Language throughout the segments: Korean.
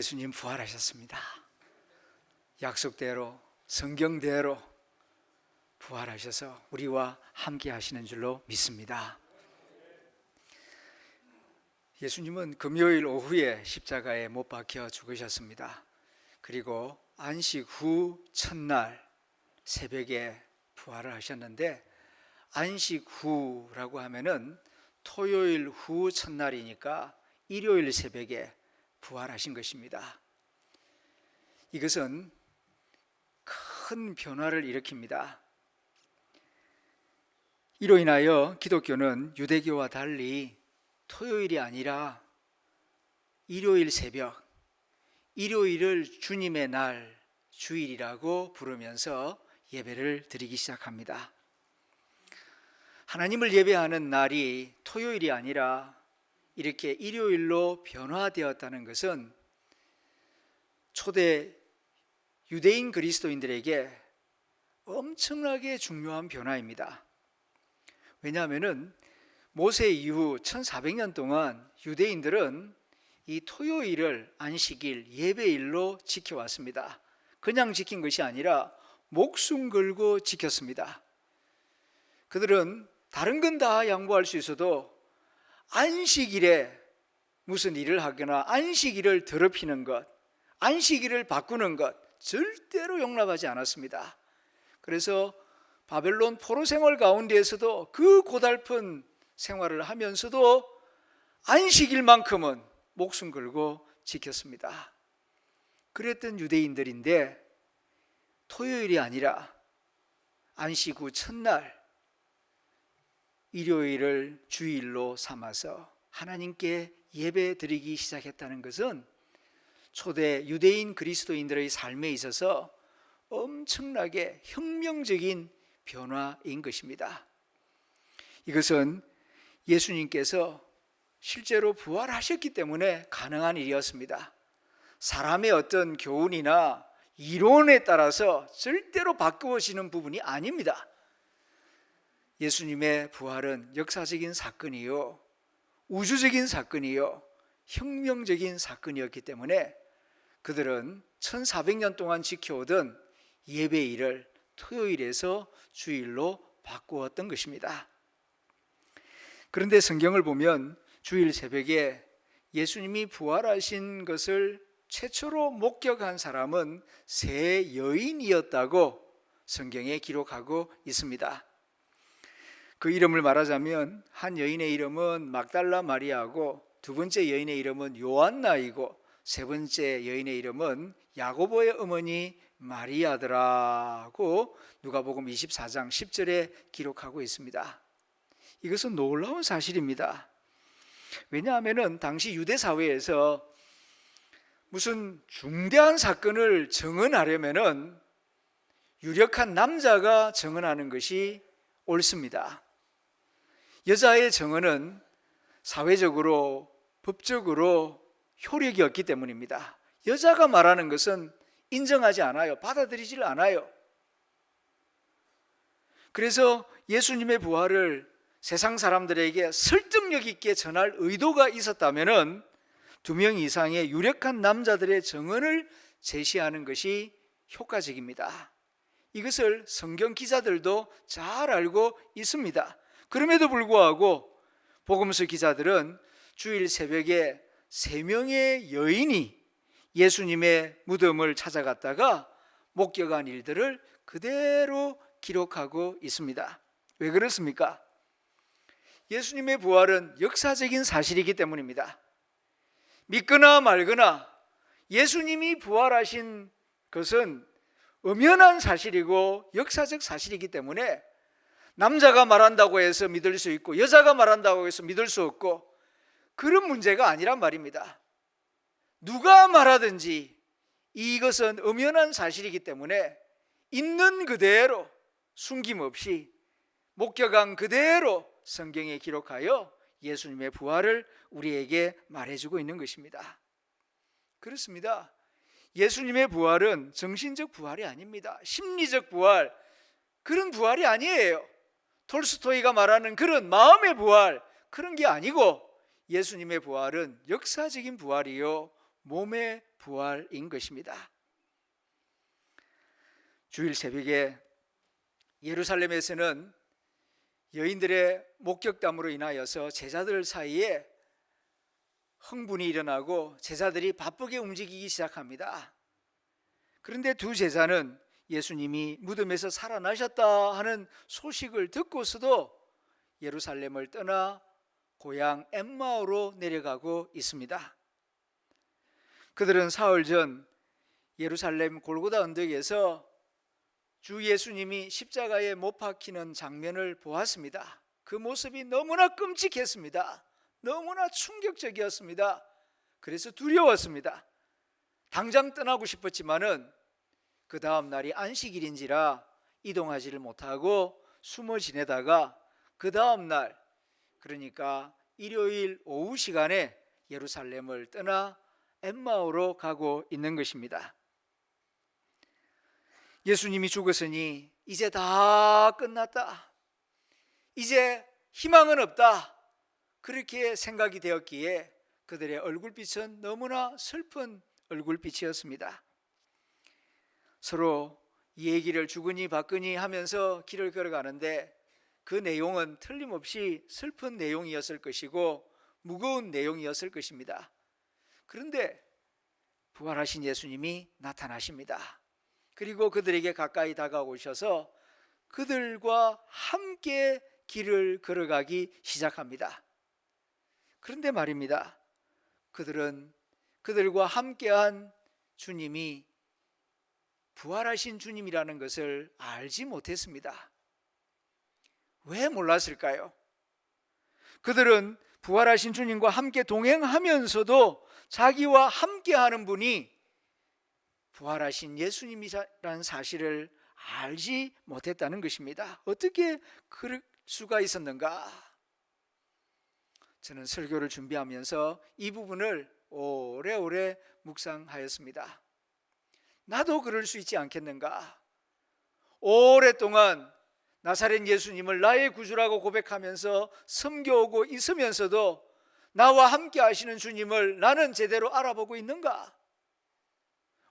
예수님 부활하셨습니다. 약속대로 성경대로 부활하셔서 우리와 함께 하시는 줄로 믿습니다. 예수님은 금요일 오후에 십자가에 못 박혀 죽으셨습니다. 그리고 안식 후 첫날 새벽에 부활을 하셨는데 안식 후라고 하면은 토요일 후 첫날이니까 일요일 새벽에 부활하신 것입니다. 이것은 큰 변화를 일으킵니다. 이로 인하여 기독교는 유대교와 달리 토요일이 아니라 일요일 새벽, 일요일을 주님의 날, 주일이라고 부르면서 예배를 드리기 시작합니다. 하나님을 예배하는 날이 토요일이 아니라 이렇게 일요일로 변화되었다는 것은 초대 유대인 그리스도인들에게 엄청나게 중요한 변화입니다. 왜냐하면은 모세 이후 1400년 동안 유대인들은 이 토요일을 안식일 예배일로 지켜왔습니다. 그냥 지킨 것이 아니라 목숨 걸고 지켰습니다. 그들은 다른 건 다 양보할 수 있어도 안식일에 무슨 일을 하거나 안식일을 더럽히는 것, 안식일을 바꾸는 것 절대로 용납하지 않았습니다. 그래서 바벨론 포로 생활 가운데에서도 그 고달픈 생활을 하면서도 안식일만큼은 목숨 걸고 지켰습니다. 그랬던 유대인들인데 토요일이 아니라 안식 후 첫날 일요일을 주일로 삼아서 하나님께 예배 드리기 시작했다는 것은 초대 유대인 그리스도인들의 삶에 있어서 엄청나게 혁명적인 변화인 것입니다. 이것은 예수님께서 실제로 부활하셨기 때문에 가능한 일이었습니다. 사람의 어떤 교훈이나 이론에 따라서 절대로 바꾸어지는 부분이 아닙니다. 예수님의 부활은 역사적인 사건이요, 우주적인 사건이요, 혁명적인 사건이었기 때문에 그들은 1400년 동안 지켜오던 예배일을 토요일에서 주일로 바꾸었던 것입니다. 그런데 성경을 보면 주일 새벽에 예수님이 부활하신 것을 최초로 목격한 사람은 세 여인이었다고 성경에 기록하고 있습니다. 그 이름을 말하자면 한 여인의 이름은 막달라 마리아고 두 번째 여인의 이름은 요한나이고 세 번째 여인의 이름은 야고보의 어머니 마리아더라고 누가복음 24장 10절에 기록하고 있습니다. 이것은 놀라운 사실입니다. 왜냐하면은 당시 유대 사회에서 무슨 중대한 사건을 정언하려면은 유력한 남자가 정언하는 것이 옳습니다. 여자의 정언은 사회적으로 법적으로 효력이 없기 때문입니다. 여자가 말하는 것은 인정하지 않아요. 받아들이질 않아요. 그래서 예수님의 부활을 세상 사람들에게 설득력 있게 전할 의도가 있었다면은 두 명 이상의 유력한 남자들의 정언을 제시하는 것이 효과적입니다. 이것을 성경 기자들도 잘 알고 있습니다. 그럼에도 불구하고 복음서 기자들은 주일 새벽에 세 명의 여인이 예수님의 무덤을 찾아갔다가 목격한 일들을 그대로 기록하고 있습니다. 왜 그렇습니까? 예수님의 부활은 역사적인 사실이기 때문입니다. 믿거나 말거나 예수님이 부활하신 것은 엄연한 사실이고 역사적 사실이기 때문에 남자가 말한다고 해서 믿을 수 있고 여자가 말한다고 해서 믿을 수 없고 그런 문제가 아니란 말입니다. 누가 말하든지 이것은 엄연한 사실이기 때문에 있는 그대로 숨김없이 목격한 그대로 성경에 기록하여 예수님의 부활을 우리에게 말해주고 있는 것입니다. 그렇습니다. 예수님의 부활은 정신적 부활이 아닙니다. 심리적 부활, 그런 부활이 아니에요. 톨스토이가 말하는 그런 마음의 부활, 그런 게 아니고 예수님의 부활은 역사적인 부활이요. 몸의 부활인 것입니다. 주일 새벽에 예루살렘에서는 여인들의 목격담으로 인하여서 제자들 사이에 흥분이 일어나고 제자들이 바쁘게 움직이기 시작합니다. 그런데 두 제자는 예수님이 무덤에서 살아나셨다 하는 소식을 듣고서도 예루살렘을 떠나 고향 엠마오로 내려가고 있습니다. 그들은 사흘 전 예루살렘 골고다 언덕에서 주 예수님이 십자가에 못 박히는 장면을 보았습니다. 그 모습이 너무나 끔찍했습니다. 너무나 충격적이었습니다. 그래서 두려웠습니다. 당장 떠나고 싶었지만은 그 다음 날이 안식일인지라 이동하지를 못하고 숨어 지내다가 그 다음 날 그러니까 일요일 오후 시간에 예루살렘을 떠나 엠마오로 가고 있는 것입니다. 예수님이 죽었으니 이제 다 끝났다. 이제 희망은 없다. 그렇게 생각이 되었기에 그들의 얼굴빛은 너무나 슬픈 얼굴빛이었습니다. 서로 이 얘기를 주거니 받거니 하면서 길을 걸어가는데 그 내용은 틀림없이 슬픈 내용이었을 것이고 무거운 내용이었을 것입니다. 그런데 부활하신 예수님이 나타나십니다. 그리고 그들에게 가까이 다가오셔서 그들과 함께 길을 걸어가기 시작합니다. 그런데 말입니다. 그들은 그들과 함께한 주님이 부활하신 주님이라는 것을 알지 못했습니다. 왜 몰랐을까요? 그들은 부활하신 주님과 함께 동행하면서도 자기와 함께하는 분이 부활하신 예수님이라는 사실을 알지 못했다는 것입니다. 어떻게 그럴 수가 있었는가? 저는 설교를 준비하면서 이 부분을 오래오래 묵상하였습니다. 나도 그럴 수 있지 않겠는가? 오랫동안 나사렛 예수님을 나의 구주라고 고백하면서 섬겨오고 있으면서도 나와 함께 하시는 주님을 나는 제대로 알아보고 있는가?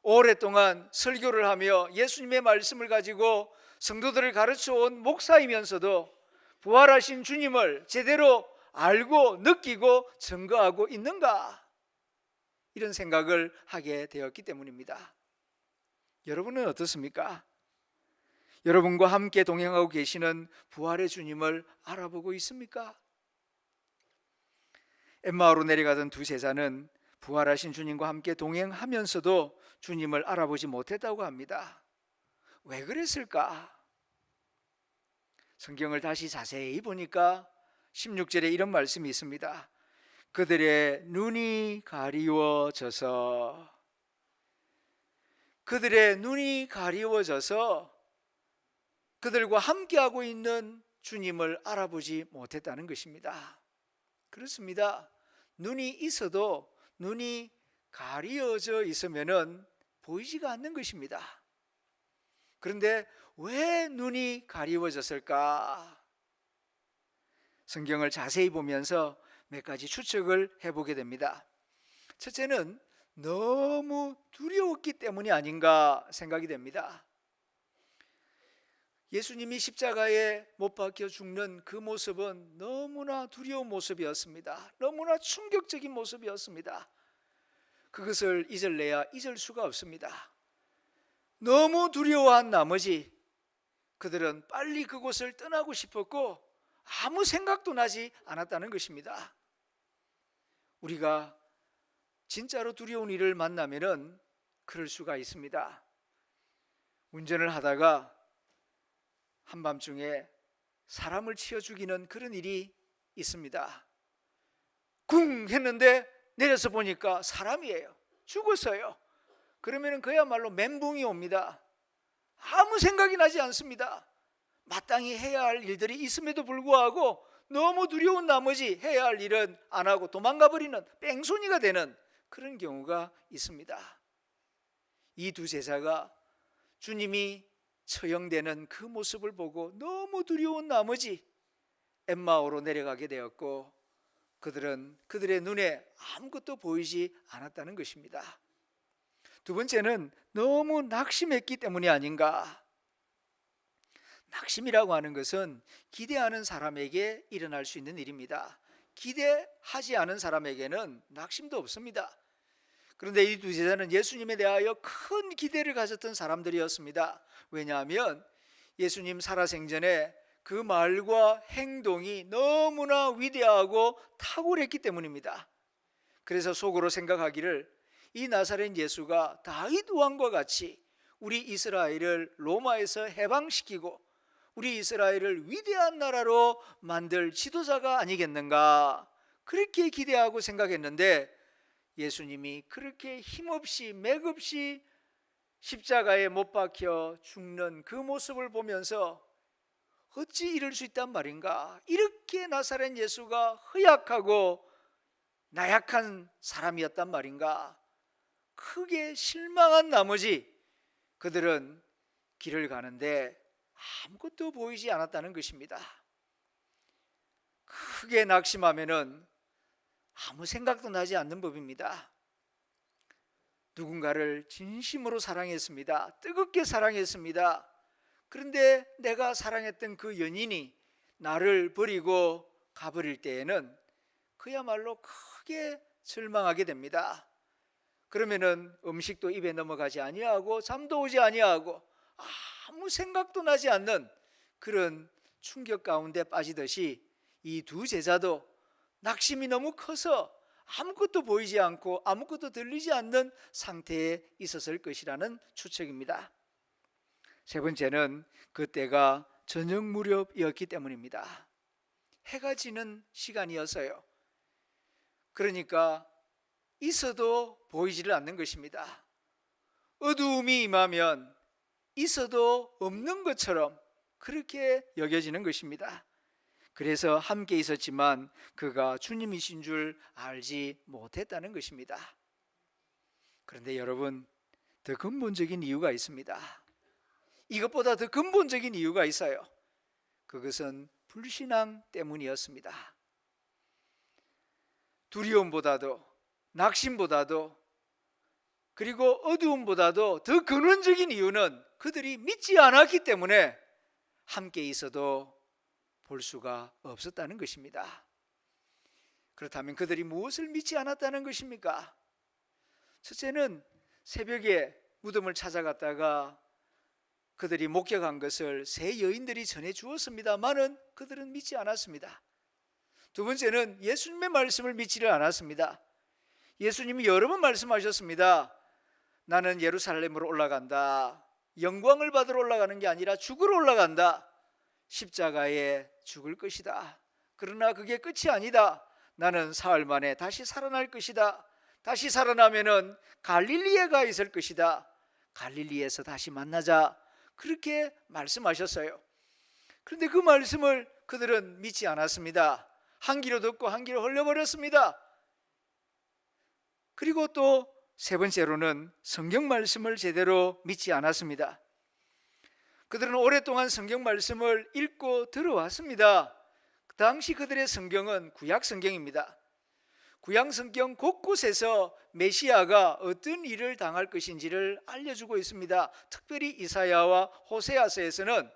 오랫동안 설교를 하며 예수님의 말씀을 가지고 성도들을 가르쳐 온 목사이면서도 부활하신 주님을 제대로 알고 느끼고 증거하고 있는가? 이런 생각을 하게 되었기 때문입니다. 여러분은 어떻습니까? 여러분과 함께 동행하고 계시는 부활의 주님을 알아보고 있습니까? 엠마오로 내려가던 두 제자는 부활하신 주님과 함께 동행하면서도 주님을 알아보지 못했다고 합니다. 왜 그랬을까? 성경을 다시 자세히 보니까 16절에 이런 말씀이 있습니다. 그들의 눈이 가리워져서 그들의 눈이 가리워져서 그들과 함께하고 있는 주님을 알아보지 못했다는 것입니다. 그렇습니다. 눈이 있어도 눈이 가리어져 있으면은 보이지가 않는 것입니다. 그런데 왜 눈이 가리워졌을까? 성경을 자세히 보면서 몇 가지 추측을 해보게 됩니다. 첫째는 너무 두려웠기 때문이 아닌가 생각이 됩니다. 예수님이 십자가에 못 박혀 죽는 그 모습은 너무나 두려운 모습이었습니다. 너무나 충격적인 모습이었습니다. 그것을 잊을래야 잊을 수가 없습니다. 너무 두려워한 나머지 그들은 빨리 그곳을 떠나고 싶었고 아무 생각도 나지 않았다는 것입니다. 우리가 진짜로 두려운 일을 만나면은 그럴 수가 있습니다. 운전을 하다가 한밤중에 사람을 치어 죽이는 그런 일이 있습니다. 쿵 했는데 내려서 보니까 사람이에요. 죽었어요. 그러면 그야말로 멘붕이 옵니다. 아무 생각이 나지 않습니다. 마땅히 해야 할 일들이 있음에도 불구하고 너무 두려운 나머지 해야 할 일은 안 하고 도망가 버리는 뺑소니가 되는 그런 경우가 있습니다. 이 두 제자가 주님이 처형되는 그 모습을 보고 너무 두려운 나머지 엠마오로 내려가게 되었고 그들은 그들의 눈에 아무것도 보이지 않았다는 것입니다. 두 번째는 너무 낙심했기 때문이 아닌가. 낙심이라고 하는 것은 기대하는 사람에게 일어날 수 있는 일입니다. 기대하지 않은 사람에게는 낙심도 없습니다. 그런데 이 두 제자는 예수님에 대하여 큰 기대를 가졌던 사람들이었습니다. 왜냐하면 예수님 살아생전에 그 말과 행동이 너무나 위대하고 탁월했기 때문입니다. 그래서 속으로 생각하기를 이 나사렛 예수가 다윗 왕과 같이 우리 이스라엘을 로마에서 해방시키고 우리 이스라엘을 위대한 나라로 만들 지도자가 아니겠는가 그렇게 기대하고 생각했는데 예수님이 그렇게 힘없이 맥없이 십자가에 못 박혀 죽는 그 모습을 보면서 어찌 이럴 수 있단 말인가? 이렇게 나사렛 예수가 허약하고 나약한 사람이었단 말인가? 크게 실망한 나머지 그들은 길을 가는데 아무것도 보이지 않았다는 것입니다. 크게 낙심하면은 아무 생각도 나지 않는 법입니다. 누군가를 진심으로 사랑했습니다. 뜨겁게 사랑했습니다. 그런데 내가 사랑했던 그 연인이 나를 버리고 가버릴 때에는 그야말로 크게 절망하게 됩니다. 그러면은 음식도 입에 넘어가지 아니하고 잠도 오지 아니하고 아무 생각도 나지 않는 그런 충격 가운데 빠지듯이 이 두 제자도 낙심이 너무 커서 아무것도 보이지 않고 아무것도 들리지 않는 상태에 있었을 것이라는 추측입니다. 세 번째는 그때가 저녁 무렵이었기 때문입니다. 해가 지는 시간이어서요. 그러니까 있어도 보이지를 않는 것입니다. 어두움이 임하면 있어도 없는 것처럼 그렇게 여겨지는 것입니다. 그래서 함께 있었지만 그가 주님이신 줄 알지 못했다는 것입니다. 그런데 여러분, 더 근본적인 이유가 있습니다. 이것보다 더 근본적인 이유가 있어요. 그것은 불신앙 때문이었습니다. 두려움보다도 낙심보다도 그리고 어두움보다도 더 근원적인 이유는 그들이 믿지 않았기 때문에 함께 있어도 볼 수가 없었다는 것입니다. 그렇다면 그들이 무엇을 믿지 않았다는 것입니까? 첫째는 새벽에 무덤을 찾아갔다가 그들이 목격한 것을 세 여인들이 전해 주었습니다만은 그들은 믿지 않았습니다. 두 번째는 예수님의 말씀을 믿지를 않았습니다. 예수님이 여러 번 말씀하셨습니다. 나는 예루살렘으로 올라간다. 영광을 받으러 올라가는 게 아니라 죽으러 올라간다. 십자가에 죽을 것이다. 그러나 그게 끝이 아니다. 나는 사흘 만에 다시 살아날 것이다. 다시 살아나면은 갈릴리에 가 있을 것이다. 갈릴리에서 다시 만나자. 그렇게 말씀하셨어요. 그런데 그 말씀을 그들은 믿지 않았습니다. 한 귀로 듣고 한 귀로 흘려버렸습니다. 그리고 또 세 번째로는 성경 말씀을 제대로 믿지 않았습니다. 그들은 오랫동안 성경 말씀을 읽고 들어왔습니다. 그 당시 그들의 성경은 구약 성경입니다. 구약 성경 곳곳에서 메시아가 어떤 일을 당할 것인지를 알려주고 있습니다. 특별히 이사야와 호세아서에서는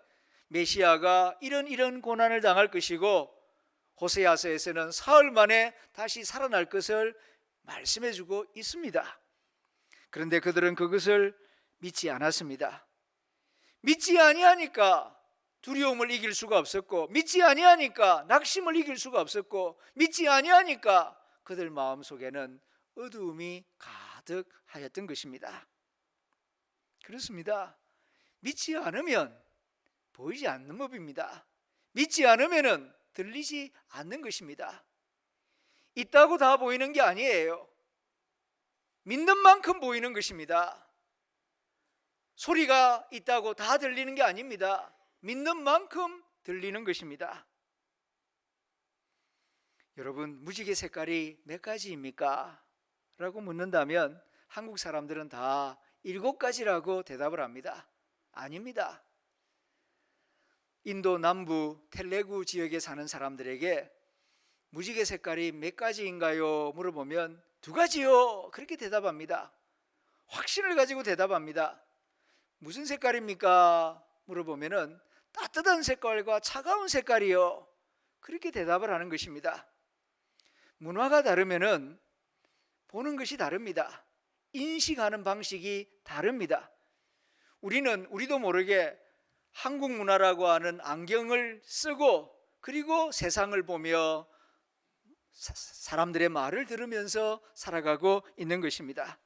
메시아가 이런 이런 고난을 당할 것이고 호세아서에서는 사흘 만에 다시 살아날 것을 말씀해주고 있습니다. 그런데 그들은 그것을 믿지 않았습니다. 믿지 아니하니까 두려움을 이길 수가 없었고 믿지 아니하니까 낙심을 이길 수가 없었고 믿지 아니하니까 그들 마음속에는 어두움이 가득하였던 것입니다. 그렇습니다. 믿지 않으면 보이지 않는 법입니다. 믿지 않으면 들리지 않는 것입니다. 있다고 다 보이는 게 아니에요. 믿는 만큼 보이는 것입니다. 소리가 있다고 다 들리는 게 아닙니다. 믿는 만큼 들리는 것입니다. 여러분, 무지개 색깔이 몇 가지입니까? 라고 묻는다면 한국 사람들은 다 일곱 가지라고 대답을 합니다. 아닙니다. 인도 남부 텔레구 지역에 사는 사람들에게 무지개 색깔이 몇 가지인가요? 물어보면 두 가지요. 그렇게 대답합니다. 확신을 가지고 대답합니다. 무슨 색깔입니까? 물어보면은 따뜻한 색깔과 차가운 색깔이요. 그렇게 대답을 하는 것입니다. 문화가 다르면은 보는 것이 다릅니다. 인식하는 방식이 다릅니다. 우리는 우리도 모르게 한국 문화라고 하는 안경을 쓰고 그리고 세상을 보며 사- 사람들의 말을 들으면서 살아가고 있는 것입니다.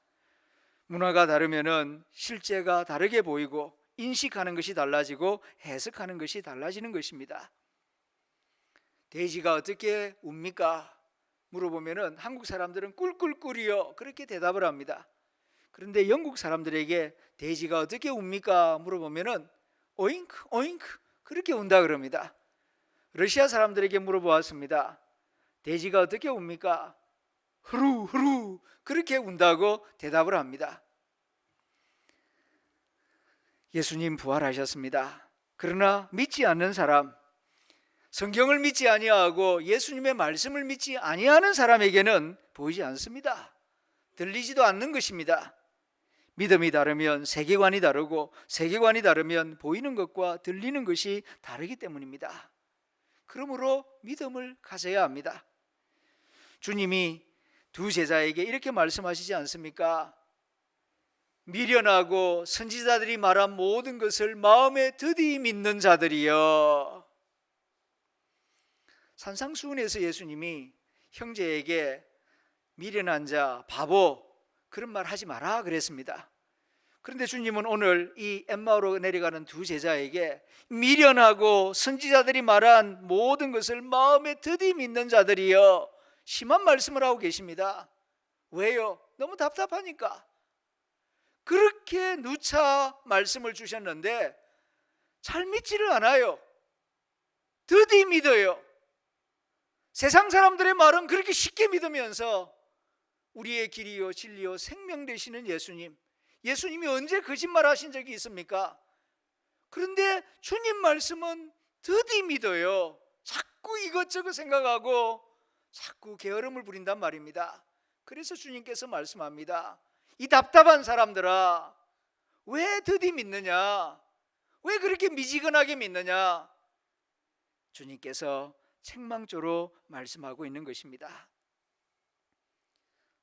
문화가 다르면은 실제가 다르게 보이고 인식하는 것이 달라지고 해석하는 것이 달라지는 것입니다. 돼지가 어떻게 웁니까? 물어보면은 한국 사람들은 꿀꿀꿀이요 그렇게 대답을 합니다. 그런데 영국 사람들에게 돼지가 어떻게 웁니까? 물어보면은 오잉크 오잉크 그렇게 운다 그럽니다. 러시아 사람들에게 물어보았습니다. 돼지가 어떻게 웁니까? 흐루 흐루 그렇게 운다고 대답을 합니다. 예수님 부활하셨습니다. 그러나 믿지 않는 사람, 성경을 믿지 아니하고 예수님의 말씀을 믿지 아니하는 사람에게는 보이지 않습니다. 들리지도 않는 것입니다. 믿음이 다르면 세계관이 다르고 세계관이 다르면 보이는 것과 들리는 것이 다르기 때문입니다. 그러므로 믿음을 가져야 합니다. 주님이 두 제자에게 이렇게 말씀하시지 않습니까? 미련하고 선지자들이 말한 모든 것을 마음에 드디 믿는 자들이여. 산상수훈에서 예수님이 형제에게 미련한 자, 바보 그런 말 하지 마라 그랬습니다. 그런데 주님은 오늘 이 엠마오로 내려가는 두 제자에게 미련하고 선지자들이 말한 모든 것을 마음에 드디 믿는 자들이여 심한 말씀을 하고 계십니다. 왜요? 너무 답답하니까. 그렇게 누차 말씀을 주셨는데 잘 믿지를 않아요. 드디 믿어요. 세상 사람들의 말은 그렇게 쉽게 믿으면서 우리의 길이요 진리요 생명 되시는 예수님 예수님이 언제 거짓말 하신 적이 있습니까? 그런데 주님 말씀은 드디 믿어요. 자꾸 이것저것 생각하고 자꾸 게으름을 부린단 말입니다. 그래서 주님께서 말씀합니다. 이 답답한 사람들아, 왜 드디 믿느냐? 왜 그렇게 미지근하게 믿느냐? 주님께서 책망조로 말씀하고 있는 것입니다.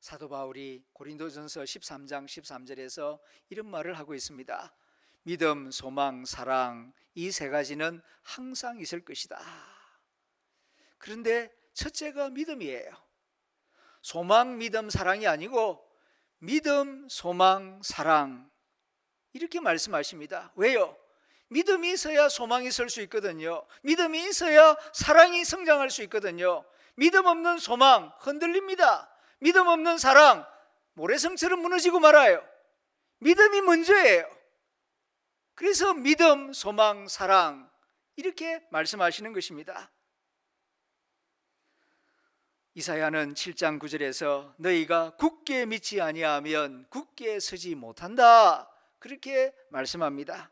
사도 바울이 고린도전서 13장 13절에서 이런 말을 하고 있습니다. 믿음, 소망, 사랑 이 세 가지는 항상 있을 것이다. 그런데 첫째가 믿음이에요. 소망, 믿음, 사랑이 아니고 믿음, 소망, 사랑 이렇게 말씀하십니다. 왜요? 믿음이 있어야 소망이 설 수 있거든요. 믿음이 있어야 사랑이 성장할 수 있거든요. 믿음 없는 소망 흔들립니다. 믿음 없는 사랑 모래성처럼 무너지고 말아요. 믿음이 먼저예요. 그래서 믿음, 소망, 사랑 이렇게 말씀하시는 것입니다. 이사야는 7장 9절에서 너희가 굳게 믿지 아니하면 굳게 서지 못한다. 그렇게 말씀합니다.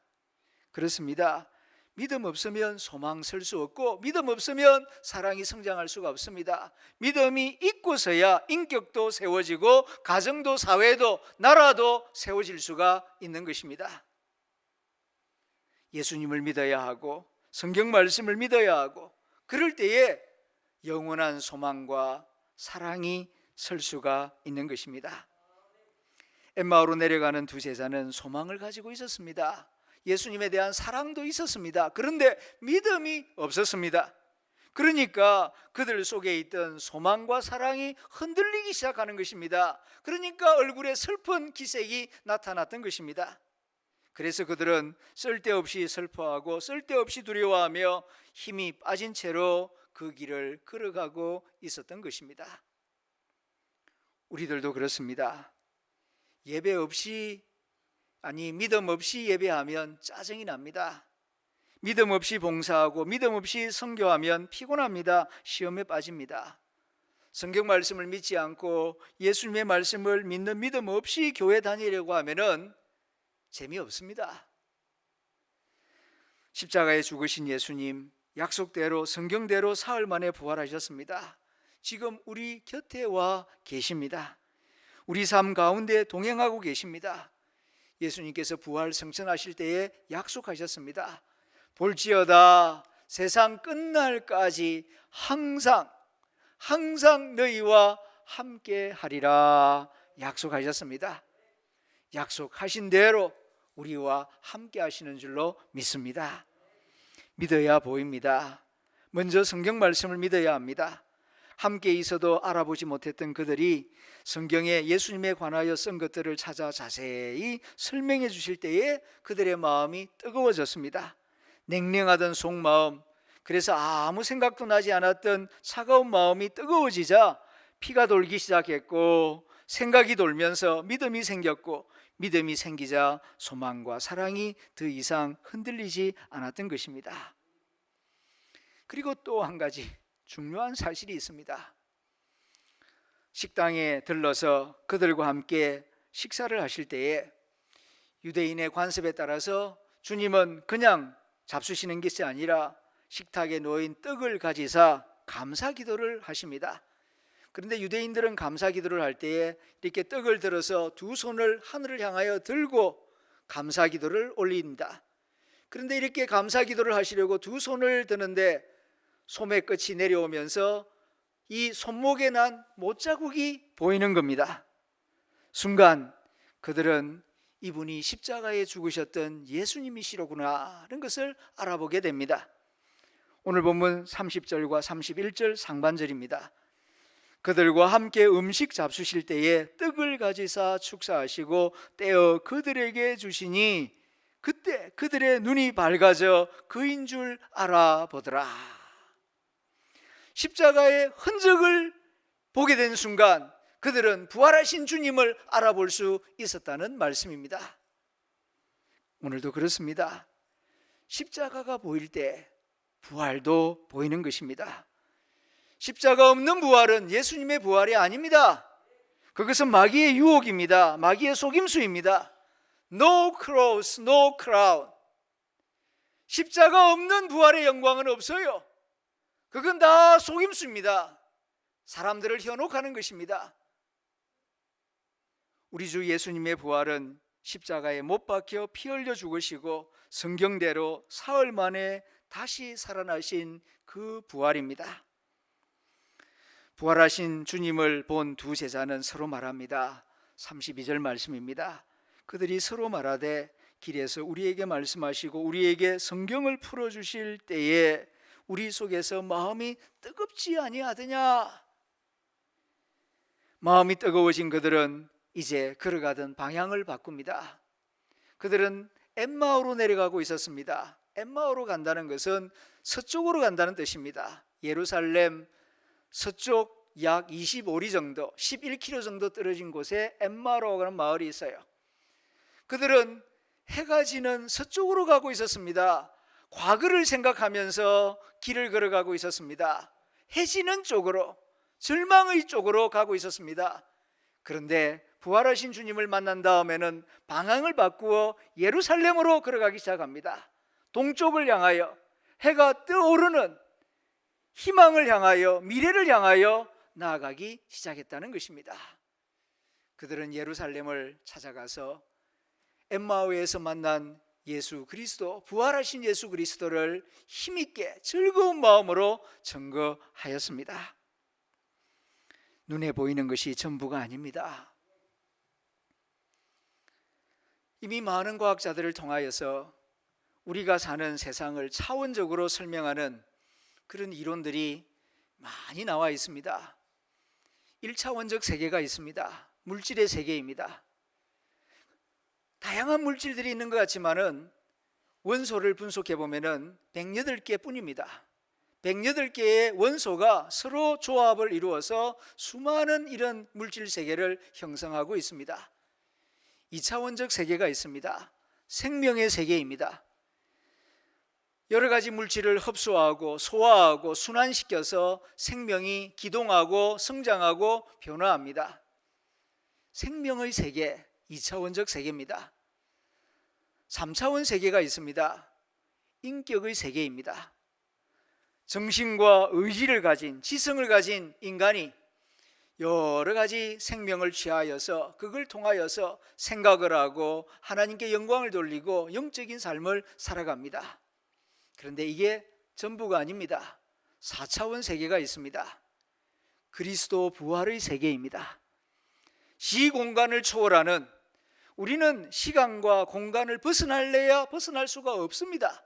그렇습니다. 믿음 없으면 소망 설 수 없고 믿음 없으면 사랑이 성장할 수가 없습니다. 믿음이 있고서야 인격도 세워지고 가정도 사회도 나라도 세워질 수가 있는 것입니다. 예수님을 믿어야 하고 성경 말씀을 믿어야 하고 그럴 때에 영원한 소망과 사랑이 설 수가 있는 것입니다. 엠마오로 내려가는 두 제자는 소망을 가지고 있었습니다. 예수님에 대한 사랑도 있었습니다. 그런데 믿음이 없었습니다. 그러니까 그들 속에 있던 소망과 사랑이 흔들리기 시작하는 것입니다. 그러니까 얼굴에 슬픈 기색이 나타났던 것입니다. 그래서 그들은 쓸데없이 슬퍼하고 쓸데없이 두려워하며 힘이 빠진 채로 그 길을 걸어가고 있었던 것입니다. 우리들도 그렇습니다. 예배 없이 아니 믿음 없이 예배하면 짜증이 납니다. 믿음 없이 봉사하고 믿음 없이 선교하면 피곤합니다. 시험에 빠집니다. 성경 말씀을 믿지 않고 예수님의 말씀을 믿는 믿음 없이 교회 다니려고 하면은 재미없습니다. 십자가에 죽으신 예수님 약속대로 성경대로 사흘 만에 부활하셨습니다. 지금 우리 곁에 와 계십니다. 우리 삶 가운데 동행하고 계십니다. 예수님께서 부활 성천하실 때에 약속하셨습니다. 볼지어다 세상 끝날까지 항상 항상 너희와 함께 하리라 약속하셨습니다. 약속하신 대로 우리와 함께 하시는 줄로 믿습니다. 믿어야 보입니다. 먼저 성경 말씀을 믿어야 합니다. 함께 있어도 알아보지 못했던 그들이 성경에 예수님에 관하여 쓴 것들을 찾아 자세히 설명해 주실 때에 그들의 마음이 뜨거워졌습니다. 냉랭하던 속마음, 그래서 아무 생각도 나지 않았던 차가운 마음이 뜨거워지자 피가 돌기 시작했고 생각이 돌면서 믿음이 생겼고 믿음이 생기자 소망과 사랑이 더 이상 흔들리지 않았던 것입니다. 그리고 또 한 가지 중요한 사실이 있습니다. 식당에 들러서 그들과 함께 식사를 하실 때에 유대인의 관습에 따라서 주님은 그냥 잡수시는 것이 아니라 식탁에 놓인 떡을 가지사 감사 기도를 하십니다. 그런데 유대인들은 감사 기도를 할 때에 이렇게 떡을 들어서 두 손을 하늘을 향하여 들고 감사 기도를 올립니다. 그런데 이렇게 감사 기도를 하시려고 두 손을 드는데 소매 끝이 내려오면서 이 손목에 난 못자국이 보이는 겁니다. 순간 그들은 이분이 십자가에 죽으셨던 예수님이시로구나라는 것을 알아보게 됩니다. 오늘 본문 30절과 31절 상반절입니다. 그들과 함께 음식 잡수실 때에 떡을 가지사 축사하시고 떼어 그들에게 주시니 그때 그들의 눈이 밝아져 그인 줄 알아보더라. 십자가의 흔적을 보게 된 순간 그들은 부활하신 주님을 알아볼 수 있었다는 말씀입니다. 오늘도 그렇습니다. 십자가가 보일 때 부활도 보이는 것입니다. 십자가 없는 부활은 예수님의 부활이 아닙니다. 그것은 마귀의 유혹입니다. 마귀의 속임수입니다. No cross, no crown. 십자가 없는 부활의 영광은 없어요. 그건 다 속임수입니다. 사람들을 현혹하는 것입니다. 우리 주 예수님의 부활은 십자가에 못 박혀 피 흘려 죽으시고 성경대로 사흘 만에 다시 살아나신 그 부활입니다. 부활하신 주님을 본 두 제자는 서로 말합니다. 32절 말씀입니다. 그들이 서로 말하되 길에서 우리에게 말씀하시고 우리에게 성경을 풀어 주실 때에 우리 속에서 마음이 뜨겁지 아니하더냐? 마음이 뜨거워진 그들은 이제 걸어가던 방향을 바꿉니다. 그들은 엠마오로 내려가고 있었습니다. 엠마오로 간다는 것은 서쪽으로 간다는 뜻입니다. 예루살렘 서쪽 약 25리 정도, 11km 정도 떨어진 곳에 엠마로라는 마을이 있어요. 그들은 해가 지는 서쪽으로 가고 있었습니다. 과거를 생각하면서 길을 걸어가고 있었습니다. 해지는 쪽으로, 절망의 쪽으로 가고 있었습니다. 그런데 부활하신 주님을 만난 다음에는 방향을 바꾸어 예루살렘으로 걸어가기 시작합니다. 동쪽을 향하여 해가 떠오르는 희망을 향하여 미래를 향하여 나아가기 시작했다는 것입니다. 그들은 예루살렘을 찾아가서 엠마오에서 만난 예수 그리스도 부활하신 예수 그리스도를 힘있게 즐거운 마음으로 증거하였습니다. 눈에 보이는 것이 전부가 아닙니다. 이미 많은 과학자들을 통하여서 우리가 사는 세상을 차원적으로 설명하는 그런 이론들이 많이 나와 있습니다. 1차원적 세계가 있습니다. 물질의 세계입니다. 다양한 물질들이 있는 것 같지만은 원소를 분석해 보면은 108개 뿐입니다. 108개의 원소가 서로 조합을 이루어서 수많은 이런 물질 세계를 형성하고 있습니다. 2차원적 세계가 있습니다. 생명의 세계입니다. 여러 가지 물질을 흡수하고 소화하고 순환시켜서 생명이 기동하고 성장하고 변화합니다. 생명의 세계, 2차원적 세계입니다. 3차원 세계가 있습니다. 인격의 세계입니다. 정신과 의지를 가진 지성을 가진 인간이 여러 가지 생명을 취하여서 그걸 통하여서 생각을 하고 하나님께 영광을 돌리고 영적인 삶을 살아갑니다. 그런데 이게 전부가 아닙니다. 4차원 세계가 있습니다. 그리스도 부활의 세계입니다. 시 공간을 초월하는 우리는 시간과 공간을 벗어날래야 벗어날 수가 없습니다.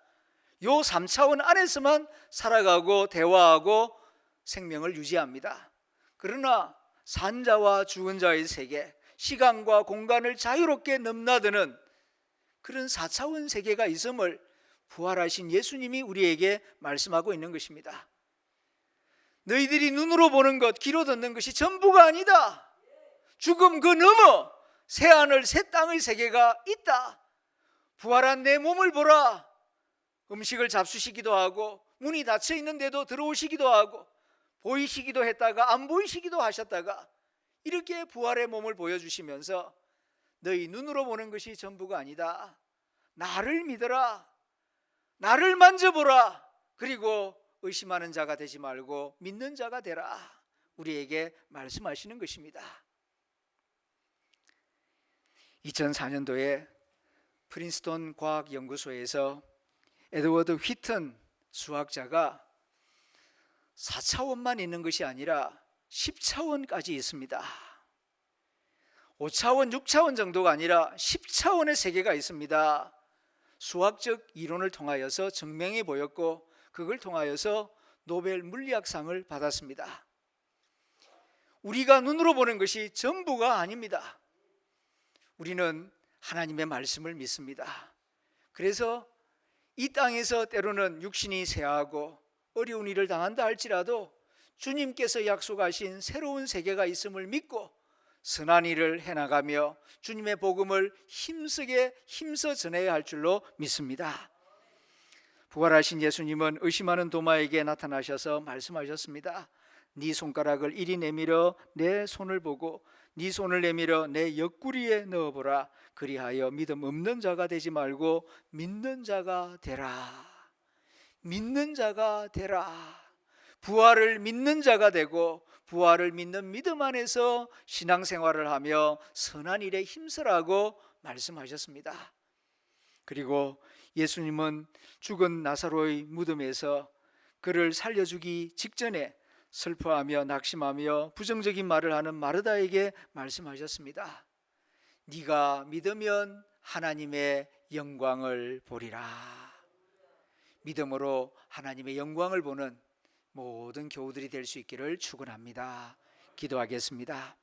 요 3차원 안에서만 살아가고 대화하고 생명을 유지합니다. 그러나 산자와 죽은 자의 세계, 시간과 공간을 자유롭게 넘나드는 그런 4차원 세계가 있음을 부활하신 예수님이 우리에게 말씀하고 있는 것입니다. 너희들이 눈으로 보는 것, 귀로 듣는 것이 전부가 아니다. 죽음 그 너머 새 하늘 새 땅의 세계가 있다. 부활한 내 몸을 보라. 음식을 잡수시기도 하고 문이 닫혀 있는데도 들어오시기도 하고 보이시기도 했다가 안 보이시기도 하셨다가 이렇게 부활의 몸을 보여주시면서 너희 눈으로 보는 것이 전부가 아니다. 나를 믿어라. 나를 만져보라. 그리고 의심하는 자가 되지 말고 믿는 자가 되라. 우리에게 말씀하시는 것입니다. 2004년도에 프린스톤 과학연구소에서 에드워드 휘튼 수학자가 4차원만 있는 것이 아니라 10차원까지 있습니다. 5차원, 6차원 정도가 아니라 10차원의 세계가 있습니다. 수학적 이론을 통하여서 증명해 보였고 그걸 통하여서 노벨 물리학상을 받았습니다. 우리가 눈으로 보는 것이 전부가 아닙니다. 우리는 하나님의 말씀을 믿습니다. 그래서 이 땅에서 때로는 육신이 쇠하고 어려운 일을 당한다 할지라도 주님께서 약속하신 새로운 세계가 있음을 믿고 선한 일을 해나가며 주님의 복음을 힘쓰게 힘써 전해야 할 줄로 믿습니다. 부활하신 예수님은 의심하는 도마에게 나타나셔서 말씀하셨습니다. 네 손가락을 이리 내밀어 내 손을 보고 네 손을 내밀어 내 옆구리에 넣어보라. 그리하여 믿음 없는 자가 되지 말고 믿는 자가 되라. 믿는 자가 되라. 부활을 믿는 자가 되고 부활을 믿는 믿음 안에서 신앙생활을 하며 선한 일에 힘쓰라고 말씀하셨습니다. 그리고 예수님은 죽은 나사로의 무덤에서 그를 살려주기 직전에 슬퍼하며 낙심하며 부정적인 말을 하는 마르다에게 말씀하셨습니다. 네가 믿으면 하나님의 영광을 보리라. 믿음으로 하나님의 영광을 보는 모든 교우들이 될 수 있기를 축원합니다. 기도하겠습니다.